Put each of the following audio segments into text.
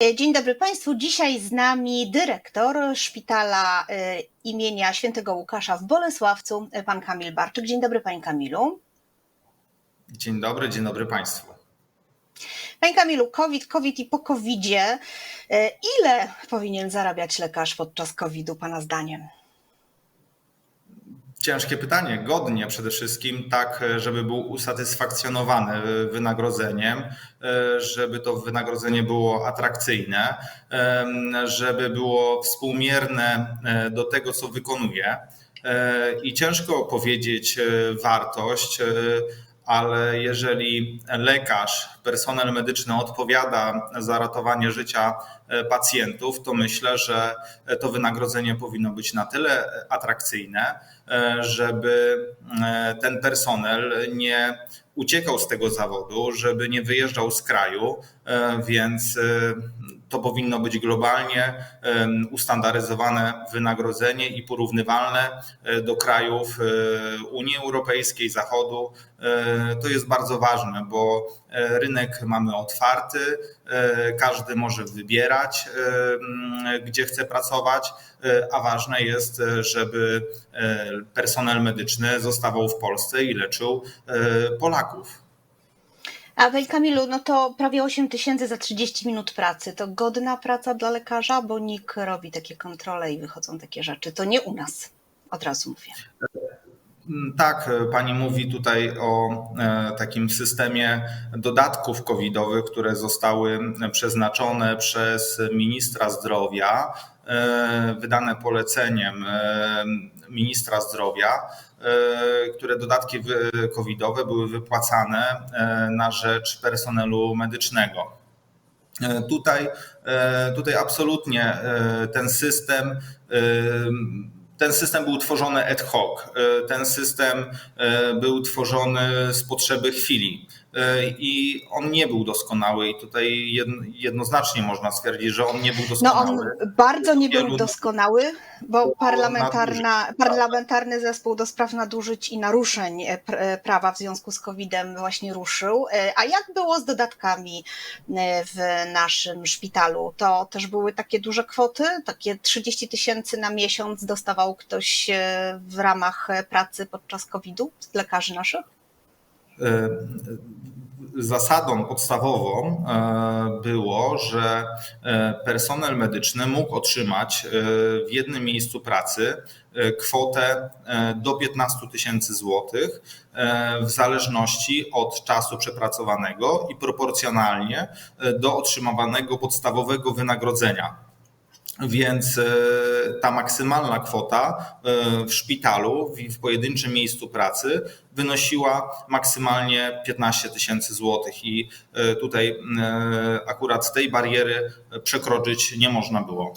Dzień dobry Państwu. Dzisiaj z nami dyrektor szpitala e, imienia świętego Łukasza w Bolesławcu, e, pan Kamil Barczyk. Dzień dobry Panie Kamilu. Dzień dobry, dzień dobry Państwu. Panie Kamilu, COVID, COVID i po COVIDzie. E, Ile powinien zarabiać lekarz podczas COVID-u Pana zdaniem? Ciężkie pytanie, godnie przede wszystkim, tak żeby był usatysfakcjonowany wynagrodzeniem, żeby to wynagrodzenie było atrakcyjne, żeby było współmierne do tego, co wykonuje. I ciężko powiedzieć wartość, ale jeżeli lekarz, personel medyczny odpowiada za ratowanie życia pacjentów, to myślę, że to wynagrodzenie powinno być na tyle atrakcyjne, żeby ten personel nie uciekał z tego zawodu, żeby nie wyjeżdżał z kraju, więc to powinno być globalnie ustandaryzowane wynagrodzenie i porównywalne do krajów Unii Europejskiej, Zachodu. To jest bardzo ważne, bo rynek mamy otwarty, każdy może wybierać, gdzie chce pracować, a ważne jest, żeby personel medyczny zostawał w Polsce i leczył Polaków. A Panie Kamilu, no to prawie 8 tysięcy za 30 minut pracy. To godna praca dla lekarza, bo NIK robi takie kontrole i wychodzą takie rzeczy. To nie u nas, od razu mówię. Tak, pani mówi tutaj o takim systemie dodatków covidowych, które zostały przeznaczone przez ministra zdrowia, wydane poleceniem ministra zdrowia, które dodatki covidowe były wypłacane na rzecz personelu medycznego. Tutaj, tutaj absolutnie ten system ten system był tworzony ad hoc. Ten system był tworzony z potrzeby chwili i on nie był doskonały i tutaj jednoznacznie można stwierdzić, że on nie był doskonały. No on bardzo nie był doskonały, bo parlamentarna, parlamentarny zespół do spraw nadużyć i naruszeń prawa w związku z COVID-em właśnie ruszył. A jak było z dodatkami w naszym szpitalu? To też były takie duże kwoty, takie 30 tysięcy na miesiąc dostawał ktoś w ramach pracy podczas COVID-u z lekarzy naszych? Zasadą podstawową było, że personel medyczny mógł otrzymać w jednym miejscu pracy kwotę do 15 tysięcy złotych w zależności od czasu przepracowanego i proporcjonalnie do otrzymywanego podstawowego wynagrodzenia. Więc ta maksymalna kwota w szpitalu, w pojedynczym miejscu pracy wynosiła maksymalnie 15 tysięcy złotych i tutaj akurat tej bariery przekroczyć nie można było.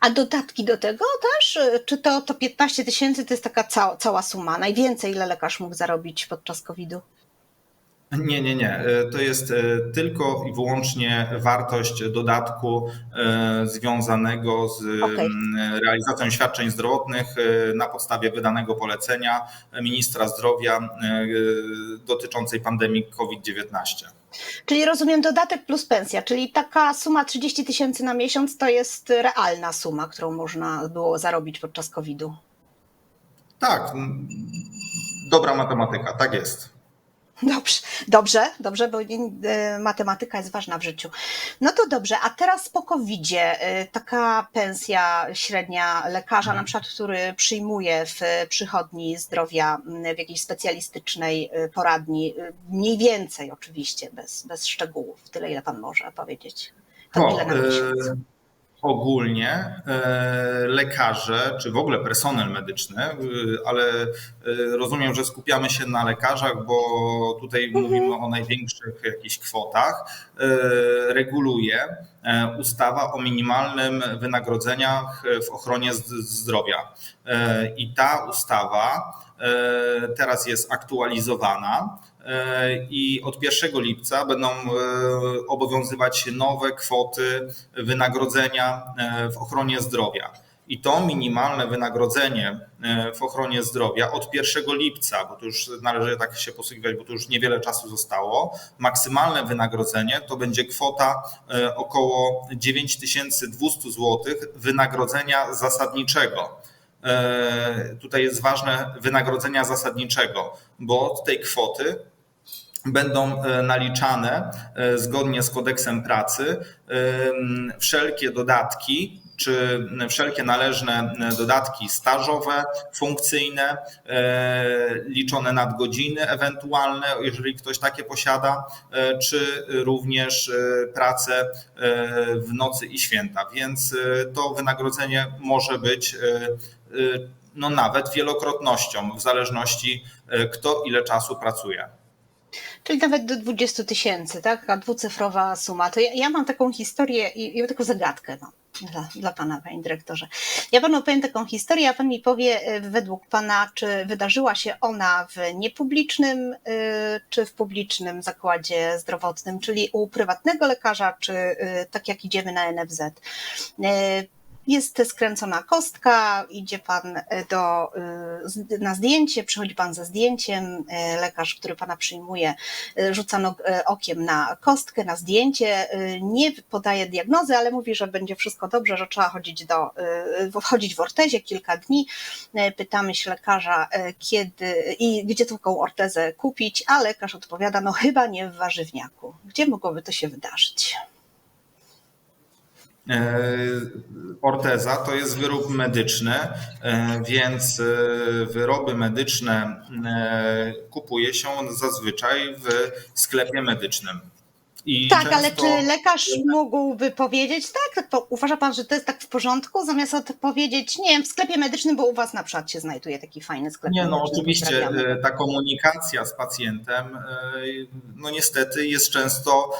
A dodatki do tego też? Czy to, to 15 tysięcy to jest taka cała, cała suma? Najwięcej, ile lekarz mógł zarobić podczas COVID-u? Nie, nie, nie. To jest tylko i wyłącznie wartość dodatku związanego z Okej. realizacją świadczeń zdrowotnych na podstawie wydanego polecenia ministra zdrowia dotyczącej pandemii COVID-19. Czyli rozumiem dodatek plus pensja, czyli taka suma 30 tysięcy na miesiąc to jest realna suma, którą można było zarobić podczas COVID-u. Tak, dobra matematyka, tak jest. Dobrze, dobrze, dobrze, bo e, matematyka jest ważna w życiu. No to dobrze, a teraz po COVID-zie e, taka pensja średnia lekarza, na przykład, który przyjmuje w przychodni zdrowia w jakiejś specjalistycznej e, poradni, mniej więcej oczywiście, bez, bez szczegółów, tyle ile pan może powiedzieć. To O, ile na miesiąc? Ogólnie e, lekarze, czy w ogóle personel medyczny, e, ale e, rozumiem, że skupiamy się na lekarzach, bo tutaj mówimy o największych jakichś kwotach, reguluje ustawa o minimalnym wynagrodzeniach w ochronie zdrowia. E, I ta ustawa e, teraz jest aktualizowana e, i od 1 lipca będą e, obowiązywać nowe kwoty wynagrodzenia e, w ochronie zdrowia. I to minimalne wynagrodzenie w ochronie zdrowia od 1 lipca, bo to już należy tak się posługiwać, bo to już niewiele czasu zostało, maksymalne wynagrodzenie to będzie kwota około 9200 zł wynagrodzenia zasadniczego. Tutaj jest ważne wynagrodzenia zasadniczego, bo od tej kwoty będą naliczane zgodnie z kodeksem pracy wszelkie dodatki czy wszelkie należne dodatki stażowe, funkcyjne, liczone nadgodziny ewentualne, jeżeli ktoś takie posiada, czy również pracę w nocy i święta. Więc to wynagrodzenie może być no nawet wielokrotnością, w zależności kto ile czasu pracuje. Czyli nawet do 20 tysięcy, tak? Taka dwucyfrowa suma. To ja, ja mam taką historię i mam taką zagadkę no, dla, dla pana, panie dyrektorze. Ja panu opowiem taką historię, a pan mi powie według pana, czy wydarzyła się ona w niepublicznym czy w publicznym zakładzie zdrowotnym, czyli u prywatnego lekarza, czy tak jak idziemy na NFZ jest skręcona kostka, idzie pan do, na zdjęcie, przychodzi pan ze zdjęciem, lekarz, który pana przyjmuje, rzuca okiem na kostkę, na zdjęcie, nie podaje diagnozy, ale mówi, że będzie wszystko dobrze, że trzeba chodzić, do, chodzić w ortezie kilka dni. Pytamy się lekarza, kiedy i gdzie taką ortezę kupić, a lekarz odpowiada, no chyba nie w warzywniaku. Gdzie mogłoby to się wydarzyć? Orteza to jest wyrób medyczny, więc wyroby medyczne kupuje się zazwyczaj w sklepie medycznym. I tak, często... ale czy lekarz mógłby powiedzieć, tak, to uważa pan, że to jest tak w porządku, zamiast odpowiedzieć, nie wiem, w sklepie medycznym, bo u was na przykład się znajduje taki fajny sklep Nie, no oczywiście ta komunikacja z pacjentem, no niestety jest często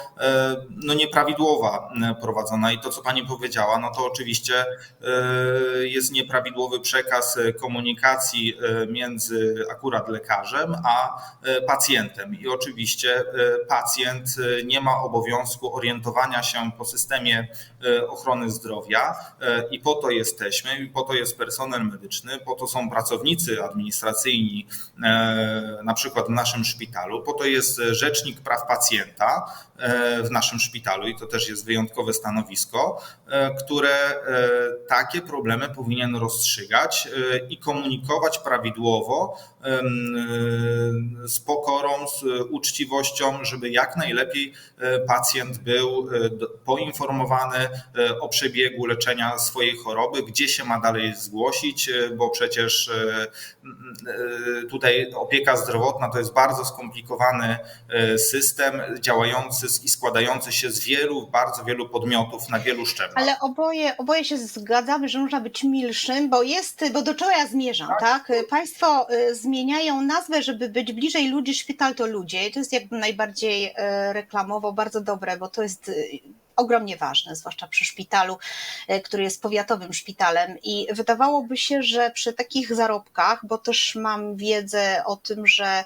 no nieprawidłowa prowadzona. I to, co pani powiedziała, no to oczywiście jest nieprawidłowy przekaz komunikacji między akurat lekarzem a pacjentem. I oczywiście pacjent nie ma obowiązku orientowania się po systemie ochrony zdrowia i po to jesteśmy, i po to jest personel medyczny, po to są pracownicy administracyjni, na przykład w naszym szpitalu, po to jest rzecznik praw pacjenta w naszym szpitalu i to też jest wyjątkowe stanowisko, które takie problemy powinien rozstrzygać i komunikować prawidłowo, z pokorą, z uczciwością, żeby jak najlepiej pacjent był poinformowany o przebiegu leczenia swojej choroby, gdzie się ma dalej zgłosić, bo przecież tutaj opieka zdrowotna to jest bardzo skomplikowany system działający i składający się z wielu, bardzo wielu podmiotów na wielu szczeblach. Ale oboje, oboje się zgadzamy, że można być milszym, bo jest, bo do czego ja zmierzam, tak? tak? Państwo zmieniają nazwę, żeby być bliżej ludzi, szpital to ludzie i to jest jakby najbardziej reklamowo bardzo dobre, bo to jest ogromnie ważne, zwłaszcza przy szpitalu, który jest powiatowym szpitalem. I wydawałoby się, że przy takich zarobkach, bo też mam wiedzę o tym, że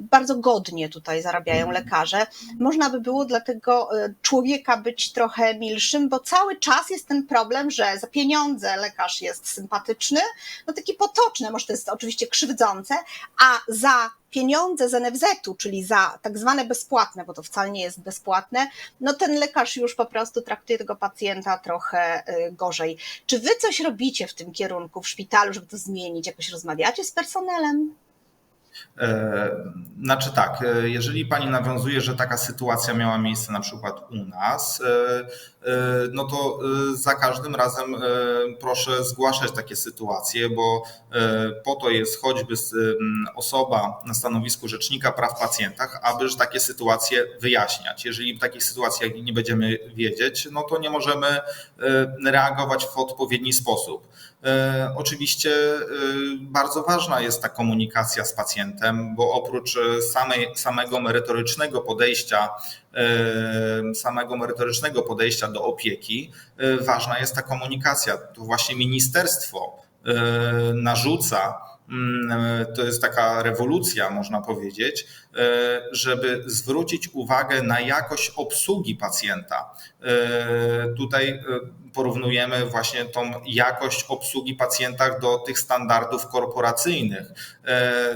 bardzo godnie tutaj zarabiają lekarze, można by było dla tego człowieka być trochę milszym, bo cały czas jest ten problem, że za pieniądze lekarz jest sympatyczny, no taki potoczny, może to jest oczywiście krzywdzące, a za pieniądze z NFZ-u, czyli za tak zwane bezpłatne, bo to wcale nie jest bezpłatne, no ten lekarz już po prostu traktuje tego pacjenta trochę gorzej. Czy wy coś robicie w tym kierunku w szpitalu, żeby to zmienić? Jakoś rozmawiacie z personelem? Znaczy tak, jeżeli pani nawiązuje, że taka sytuacja miała miejsce na przykład u nas, no to za każdym razem proszę zgłaszać takie sytuacje, bo po to jest choćby osoba na stanowisku Rzecznika Praw Pacjenta, aby takie sytuacje wyjaśniać. Jeżeli w takich sytuacjach nie będziemy wiedzieć, no to nie możemy reagować w odpowiedni sposób. Oczywiście bardzo ważna jest ta komunikacja z pacjentem, bo oprócz samej, samego merytorycznego podejścia, samego merytorycznego podejścia do opieki, ważna jest ta komunikacja. To właśnie ministerstwo narzuca to jest taka rewolucja, można powiedzieć, e, żeby zwrócić uwagę na jakość obsługi pacjenta. E, tutaj porównujemy właśnie tą jakość obsługi pacjenta do tych standardów korporacyjnych,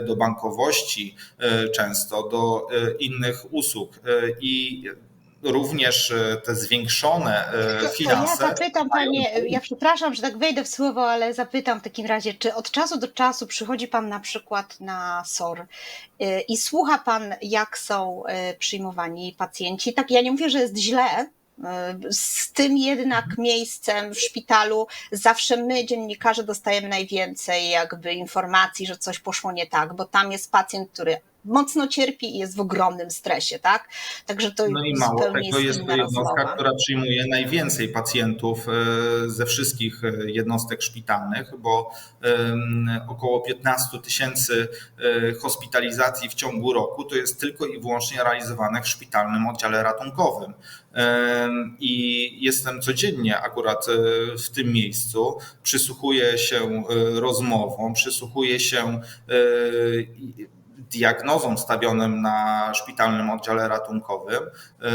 do bankowości często, do innych usług. I również e, te zwiększone e, finanse. Ja zapytam panie, ja przepraszam, że tak wejdę w słowo, ale zapytam w takim razie, czy od czasu do czasu przychodzi pan na przykład na SOR e, i słucha pan, jak są przyjmowani pacjenci? Tak, ja nie mówię, że jest źle, z tym jednak miejscem w szpitalu zawsze my, dziennikarze, dostajemy najwięcej jakby informacji, że coś poszło nie tak, bo tam jest pacjent, który mocno cierpi i jest w ogromnym stresie, tak? Także to no i mało tego jest, jest to jednostka, która przyjmuje najwięcej pacjentów e, ze wszystkich e, jednostek szpitalnych, bo około 15 tysięcy e, hospitalizacji w ciągu roku to jest tylko i wyłącznie realizowane w szpitalnym oddziale ratunkowym. I jestem codziennie akurat w tym miejscu, przysłuchuję się rozmowom, przysłuchuję się diagnozom stawionym na szpitalnym oddziale ratunkowym yy,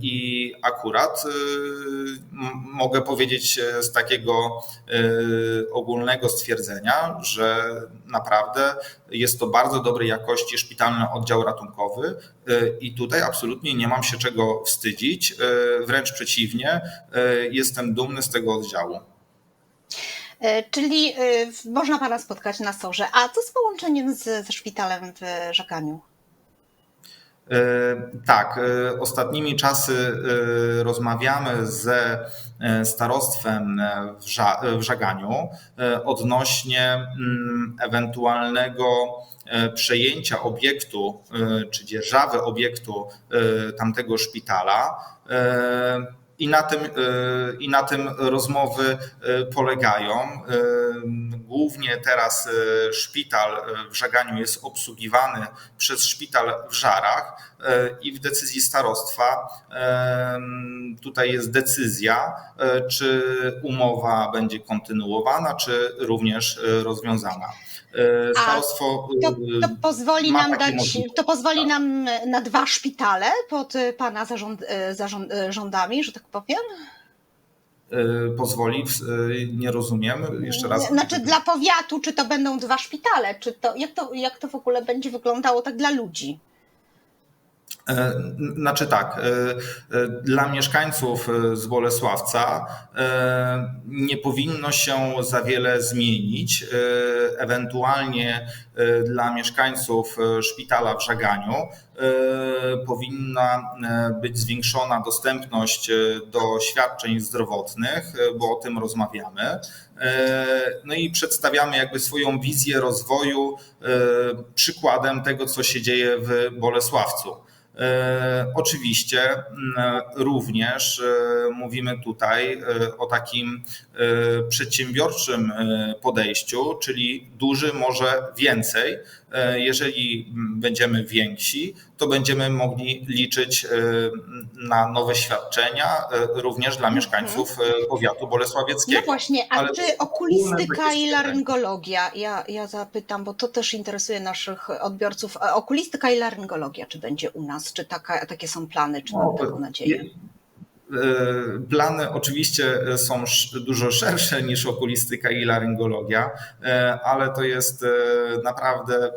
i akurat yy, mogę powiedzieć z takiego yy, ogólnego stwierdzenia, że naprawdę jest to bardzo dobrej jakości szpitalny oddział ratunkowy i tutaj absolutnie nie mam się czego wstydzić, wręcz przeciwnie, jestem dumny z tego oddziału. E, czyli e, można Pana spotkać na Sorze. A co z połączeniem z, ze szpitalem w Żaganiu? E, tak, ostatnimi czasy rozmawiamy ze starostwem w Żaganiu odnośnie mm, ewentualnego przejęcia obiektu czy dzierżawy obiektu tamtego szpitala i na tym, e, i na tym rozmowy e, polegają. E, głównie teraz szpital w Żaganiu jest obsługiwany przez szpital w Żarach i w decyzji starostwa tutaj jest decyzja, czy umowa będzie kontynuowana, czy również rozwiązana. Starostwo to, to, pozwoli nam dać, to pozwoli tak. nam na dwa szpitale pod pana zarząd, zarząd, rządami, że tak powiem? Pozwoli, nie rozumiem, jeszcze raz. Znaczy dla powiatu, czy to będą dwa szpitale, czy to, jak, to, jak to w ogóle będzie wyglądało tak dla ludzi? E, znaczy tak, e, e, dla mieszkańców z Bolesławca nie powinno się za wiele zmienić. Ewentualnie dla mieszkańców szpitala w Żaganiu powinna być zwiększona dostępność do świadczeń zdrowotnych, bo o tym rozmawiamy. No i przedstawiamy jakby swoją wizję rozwoju przykładem tego, co się dzieje w Bolesławcu. E, oczywiście mm, również e, mówimy tutaj e, o takim przedsiębiorczym podejściu, czyli duży może więcej. Jeżeli będziemy więksi, to będziemy mogli liczyć na nowe świadczenia również dla mieszkańców mhm. powiatu bolesławieckiego. No właśnie, a Ale czy okulistyka i laryngologia? Ja, ja zapytam, bo to też interesuje naszych odbiorców. Okulistyka i laryngologia, czy będzie u nas? Czy taka, takie są plany, czy mam taką nadzieję? E, plany oczywiście są dużo szersze niż okulistyka i laryngologia, e, ale to jest e, naprawdę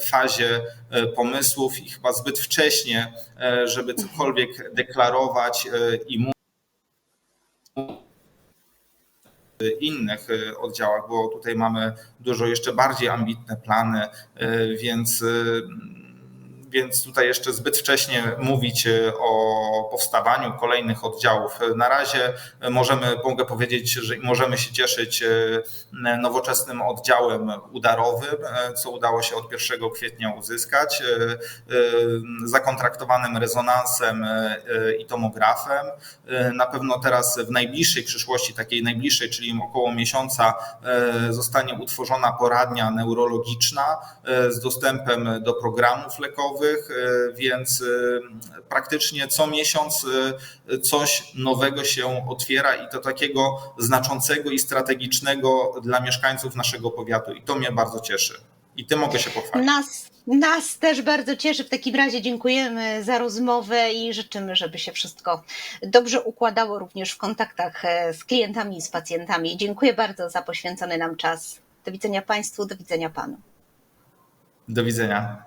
w fazie pomysłów i chyba zbyt wcześnie, żeby cokolwiek deklarować i mówić innych oddziałach, bo tutaj mamy dużo jeszcze bardziej ambitne plany, więc więc tutaj jeszcze zbyt wcześnie mówić e, o powstawaniu kolejnych oddziałów. Na razie możemy, mogę powiedzieć, że możemy się cieszyć e, nowoczesnym oddziałem udarowym, e, co udało się od 1 kwietnia uzyskać, zakontraktowanym rezonansem i tomografem. Na pewno teraz w najbliższej przyszłości, takiej najbliższej, czyli około miesiąca, zostanie utworzona poradnia neurologiczna z dostępem do programów lekowych finansowych, więc praktycznie co miesiąc coś nowego się otwiera i to takiego znaczącego i strategicznego dla mieszkańców naszego powiatu. I to mnie bardzo cieszy. I tym mogę się pochwalić. Nas, nas też bardzo cieszy. W takim razie dziękujemy za rozmowę i życzymy, żeby się wszystko dobrze układało również w kontaktach e, z klientami i z pacjentami. Dziękuję bardzo za poświęcony nam czas. Do widzenia Państwu, do widzenia Panu. Do widzenia.